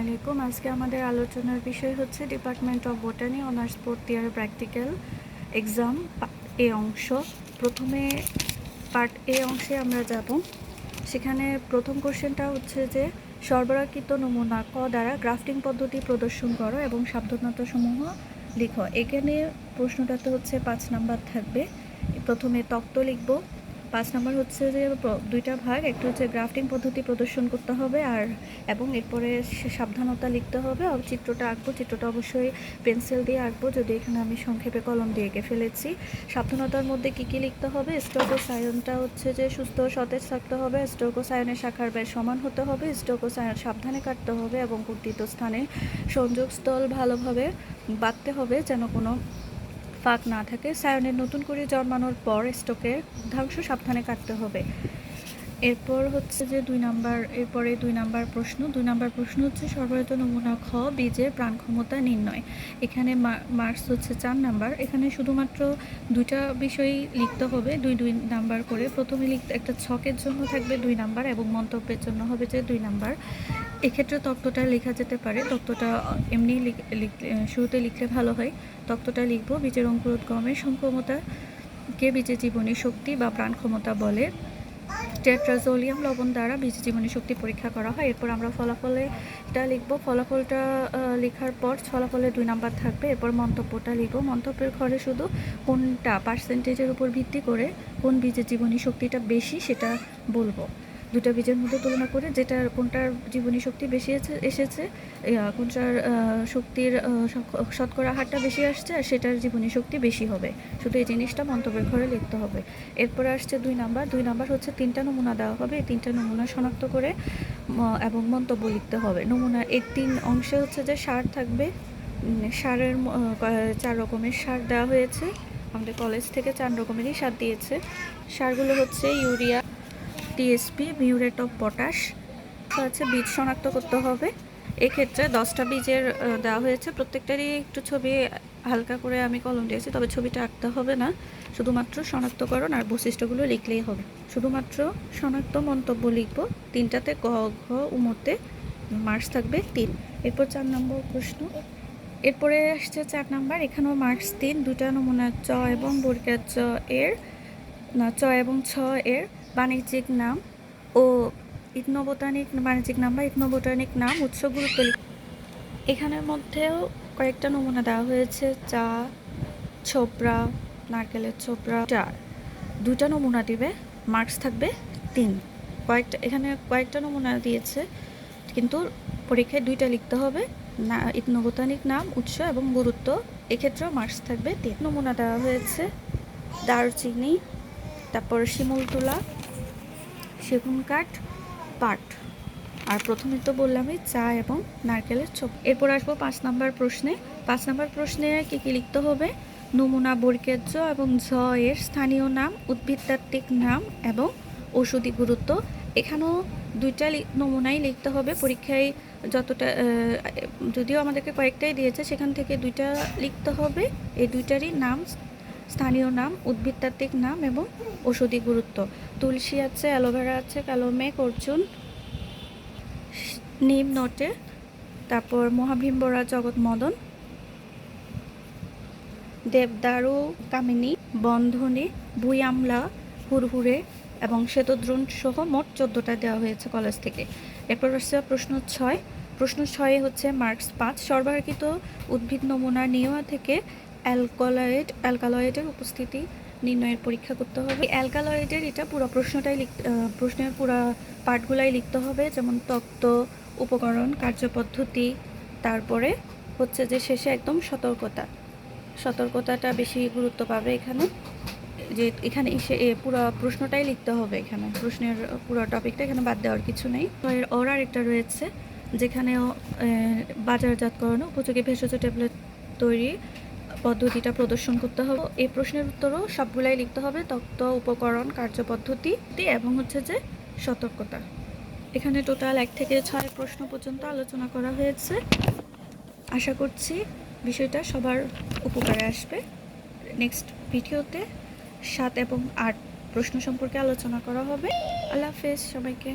আলাইকুম। আজকে আমাদের আলোচনার বিষয় হচ্ছে department of botany honours fourth year practical exam এ অংশ। প্রথমে পার্ট এ অংশে আমরা যাব। সেখানে প্রথম কোশ্চেনটা হচ্ছে যে, সরবরাহকৃত নমুনা ক দ্বারা গ্রাফটিং পদ্ধতি প্রদর্শন করো এবং সাবধানতাসমূহ লিখো। এখানে প্রশ্নটাতে হচ্ছে পাঁচ নাম্বার থাকবে। প্রথমে তত্ত্ব লিখব। পাঁচ নাম্বার হচ্ছে যে দুইটা ভাগ, একটা হচ্ছে গ্রাফটিং পদ্ধতি প্রদর্শন করতে হবে আর, এবং এরপরে সাবধানতা লিখতে হবে। চিত্রটা আঁকবো, চিত্রটা অবশ্যই পেন্সিল দিয়ে আঁকবো, যদি এখানে আমি সংক্ষেপে কলম দিয়ে এঁকে ফেলেছি। সাবধানতার মধ্যে কি কি লিখতে হবে? স্টোকো সায়নটা হচ্ছে যে সুস্থ সতেজ থাকতে হবে স্টোকোসায়নের শাখার ব্যয় সমান হতে হবে স্টোকোসায়ন সাবধানে কাটতে হবে এবং কুর্তিত স্থানে সংযোগস্থল ভালোভাবে বাঁধতে হবে যেন কোনো ফাঁক না থাকে, সায়নের নতুন করে জন্মানোর পর স্টকের ধ্বংস সাবধানে কাটতে হবে। এরপর হচ্ছে যে দুই নাম্বার, এরপরে দুই নাম্বার প্রশ্ন। দুই নাম্বার প্রশ্ন হচ্ছে সর্বরিত নমুনা খ বীজের প্রাণ ক্ষমতা নির্ণয়। এখানে মার্কস হচ্ছে চার নাম্বার। এখানে শুধুমাত্র দুইটা বিষয়ই লিখতে হবে। দুই দুই নাম্বার করে প্রথমে লিখতে একটা ছকের জন্য থাকবে দুই নাম্বার এবং মন্তব্যের জন্য হবে যে দুই নাম্বার। এক্ষেত্রে তত্ত্বটা লেখা যেতে পারে। তত্ত্বটা এমনি শুরুতে লিখলে ভালো হয়। তত্ত্বটা লিখব, বীজের অঙ্কুরোদ্গমের সংক্ষমতা কে বীজের জীবনী শক্তি বা প্রাণ ক্ষমতা বলে। টেট্রাজোলিয়াম লবণ দ্বারা বীজ জীবনী শক্তি পরীক্ষা করা হয়। এরপর আমরা ফলাফলেটা লিখব। ফলাফলটা লেখার পর ফলাফলে দুই নাম্বার থাকবে। এরপর মন্তব্যটা লিখব। মন্তব্যের ঘরে শুধু কোনটা পার্সেন্টেজের উপর ভিত্তি করে কোন বীজের জীবনী শক্তিটা বেশি সেটা বলব। দুটা বীজের মধ্যে তুলনা করে যেটা কোনটার জীবনী শক্তি বেশি এসেছে কোনটার শক্তির শতকরা হারটা বেশি আসছে আর সেটার জীবনী শক্তি বেশি হবে। শুধু এই জিনিসটা মন্তব্যের ঘরে লিখতে হবে। এরপরে আসছে দুই নাম্বার। দুই নাম্বার হচ্ছে তিনটা নমুনা দেওয়া হবে। এই তিনটা নমুনা শনাক্ত করে এবং মন্তব্য লিখতে হবে। নমুনা এই তিন অংশে হচ্ছে যে সার থাকবে। সারের চার রকমের সার দেওয়া হয়েছে। আমাদের কলেজ থেকে চার রকমেরই সার দিয়েছে। সারগুলো হচ্ছে urea TSP muriate of potash আছে বীজ শনাক্ত করতে হবে। এক্ষেত্রে দশটা বীজের দেওয়া হয়েছে। প্রত্যেকটারই একটু ছবি হালকা করে আমি কলম দিয়েছি, তবে ছবিটা আঁকতে হবে না। শুধুমাত্র শনাক্তকরণ আর বৈশিষ্ট্যগুলো লিখলেই হবে। শুধুমাত্র শনাক্ত মন্তব্য লিখব। তিনটাতে গ, ঘ উমতে মার্কস থাকবে তিন। এরপর চার নম্বর প্রশ্ন। এরপরে আসছে চার নাম্বার। এখানেও মার্কস তিন দুটা নমুনা চ এবং বর্গের চ এর, না, চ এবং ছ এর। বাণিজ্যিক নাম ও ইথনোবোটানিক বাণিজ্যিক নাম বা ইথনোবোটানিক নাম উৎস গুরুত্ব এখানের মধ্যেও কয়েকটা নমুনা দেওয়া হয়েছে, চা ছোবরা নারকেলের ছোবরা চার। দুটা নমুনা দিবে, মার্কস থাকবে তিন। কয়েকটা এখানে কয়েকটা নমুনা দিয়েছে, কিন্তু পরীক্ষায় দুইটা লিখতে হবে, না ইথনোবোটানিক নাম, উৎস এবং গুরুত্ব। এক্ষেত্রেও মার্কস থাকবে তিন। নমুনা দেওয়া হয়েছে দারচিনি, তারপর শিমুল তুলা সেগুন কাঠ, পাট। আর প্রথমে তো বললামই চা এবং নারকেলের ছোপ। এরপর আসব পাঁচ নাম্বার প্রশ্নে। পাঁচ নাম্বার প্রশ্নে কী কী লিখতে হবে? নমুনা বর্গের্য এবং ঝ এর স্থানীয় নাম, উদ্ভিদতাত্ত্বিক নাম এবং ঔষধি গুরুত্ব। এখানেও দুইটা নমুনাই লিখতে হবে। পরীক্ষায় যতটা যদিও আমাদেরকে কয়েকটাই দিয়েছে, সেখান থেকে দুইটা লিখতে হবে। এই দুইটারই নাম স্থানীয় নাম, উদ্ভিদতাত্ত্বিক নাম এবং ওষুধি গুরুত্ব। তুলসী আছে অ্যালোভেরা আছে কালোমেঘ অর্জুন, নিম, নটে, তারপর মহাভীমবরা জগৎ মদন, দেবদারু, কামিনী, বন্ধনী বুইয়ামলা হুরহুরে এবং শ্বেতদ্রোণ সহ মোট চোদ্দোটা দেওয়া হয়েছে কলেজ থেকে। এরপর হচ্ছে প্রশ্ন ছয়। প্রশ্ন ছয়ে হচ্ছে মার্কস পাঁচ। সরবরাহকৃত উদ্ভিদ নমুনা নেওয়া থেকে অ্যালকলয়েড, অ্যালকালয়েডের উপস্থিতি নির্ণয়ের পরীক্ষা করতে হবে। অ্যালকালয়েডের এটা পুরো প্রশ্নটাই লিখ প্রশ্নের পুরো পার্টগুলাই লিখতে হবে, যেমন তত্ত্ব, উপকরণ, কার্যপদ্ধতি, তারপরে হচ্ছে যে শেষে একদম সতর্কতা। সতর্কতাটা বেশি গুরুত্ব পাবে এখানে। যে এখানে এসে পুরো প্রশ্নটাই লিখতে হবে এখানে। প্রশ্নের পুরো টপিকটা এখানে বাদ দেওয়ার কিছু নেই। তো এর ওর আরেকটা রয়েছে, যেখানেও বাজারজাতকরণ উপযোগী ভেষজ ট্যাবলেট তৈরি পদ্ধতিটা প্রদর্শন করতে হবে। এই প্রশ্নের উত্তরও সবগুলাই লিখতে হবে তত্ত্ব, উপকরণ, কার্যপদ্ধতি এবং হচ্ছে যে সতর্কতা। এখানে টোটাল এক থেকে ছয় প্রশ্ন পর্যন্ত আলোচনা করা হয়েছে। আশা করছি বিষয়টা সবার উপকারে আসবে। নেক্সট ভিডিওতে সাত এবং আট প্রশ্ন সম্পর্কে আলোচনা করা হবে। আল্লাহ হাফেজ সবাইকে।